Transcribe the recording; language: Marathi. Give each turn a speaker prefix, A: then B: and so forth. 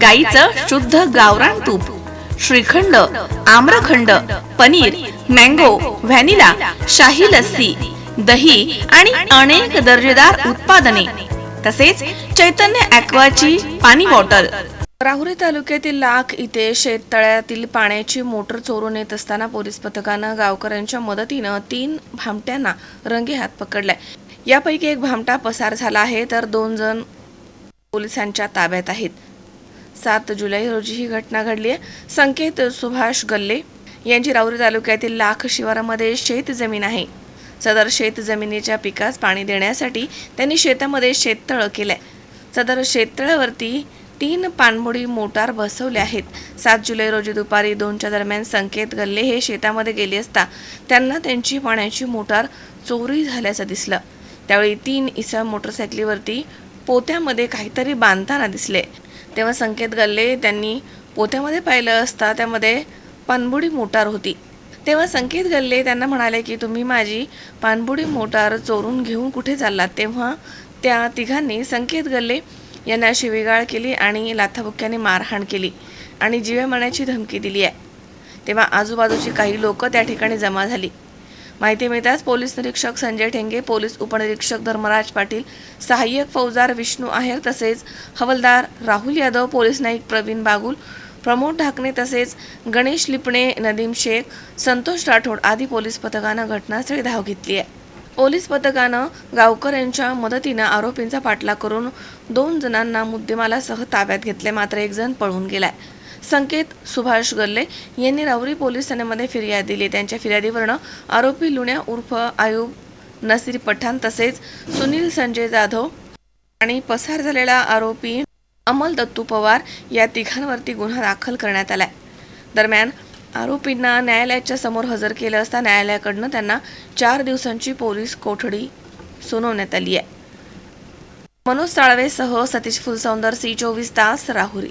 A: गाईचं शुद्ध गावरान तूप श्रीखंड आम्रखंड पनीर मँगो व्हॅनिला शाही लस्सी दही आणि अनेक दर्जेदार उत्पादने. तसेच चैतन्य ॲक्वाची पाणी बॉटल. राहुरी तालुक्यातील लाख इथे शेततळ्यातील पाण्याची मोटर चोरून येत असताना पोलीस पथकानं गावकऱ्यांच्या मदतीनं तीन भामट्यांना रंगेहात पकडलाय. यापैकी एक भामटा पसार झाला आहे तर दोन जण पोलिसांच्या ताब्यात आहेत. सात जुलै रोजी ही घटना घडली आहे. संकेत सुभाष गल्ले यांची राऊरी तालुक्यातील लाख शिवारामध्ये शेत जमीन आहे. सदर शेत जमिनीच्या पिकास पाणी देण्यासाठी त्यांनी शेतामध्ये शेततळं केलंय. सदर शेततळावरती तीन पाणबुडी मोटार बसवल्या आहेत. सात जुलै रोजी दुपारी दोनच्या दरम्यान संकेत गल्ले हे शेतामध्ये गेले असता त्यांना त्यांची पाण्याची मोटार चोरी झाल्याचं दिसलं. त्यावेळी तीन इसम मोटरसायकलीवरती पोत्यामध्ये काहीतरी बांधताना दिसले. तेव्हा संकेत गल्ले त्यांनी पोत्यामध्ये पाहिलं असता त्यामध्ये पाणबुडी मोटार होती. तेव्हा संकेत गल्ले त्यांना म्हणाले की तुम्ही माझी पाणबुडी मोटार चोरून घेऊन कुठे चाललात? तेव्हा त्या तिघांनी संकेत गल्ले यांना शिवीगाळ केली आणि लाथाबुक्क्याने मारहाण केली आणि जीवे मारण्याची धमकी दिली आहे. तेव्हा आजूबाजूची काही लोक त्या ठिकाणी जमा झाली. माहिती मिळताच पोलीस निरीक्षक संजय ठेंगे पोलीस उपनिरीक्षक धर्मराज पाटील सहाय्यक फौजदार विष्णू आहेर तसेच हवलदार राहुल यादव पोलीस नाईक प्रवीण बागुल प्रमोद ढाकणे तसेच गणेश लिपणे नदीम शेख संतोष राठोड आदी पोलीस पथकानं घटनास्थळी धाव घेतली आहे. पोलीस पथकानं गावकर यांच्या मदतीनं आरोपींचा पाठलाग करून दोन जणांना मुद्देमालासह ताब्यात घेतले. मात्र एक जण पळून गेलाय. संकेत सुभाष गल्ले यांनी राहुरी पोलीस ठाण्यामध्ये फिर्याद दिली. त्यांच्या फिर्यादीवरनं आरोपी लुण्या उर्फ आयुब नसीर पठाण तसेच सुनील संजय जाधव आणि पसार झालेला आरोपी अमल दत्तू पवार या तिघांवरती गुन्हा दाखल करण्यात आलाय. दरम्यान आरोपींना न्यायालयाच्या समोर हजर केलं असता न्यायालयाकडनं त्यांना चार दिवसांची पोलीस कोठडी सुनावण्यात आली आहे. मनोज साळवेसह सतीश फुलसौंदर सी चोवीस तास राहुरी.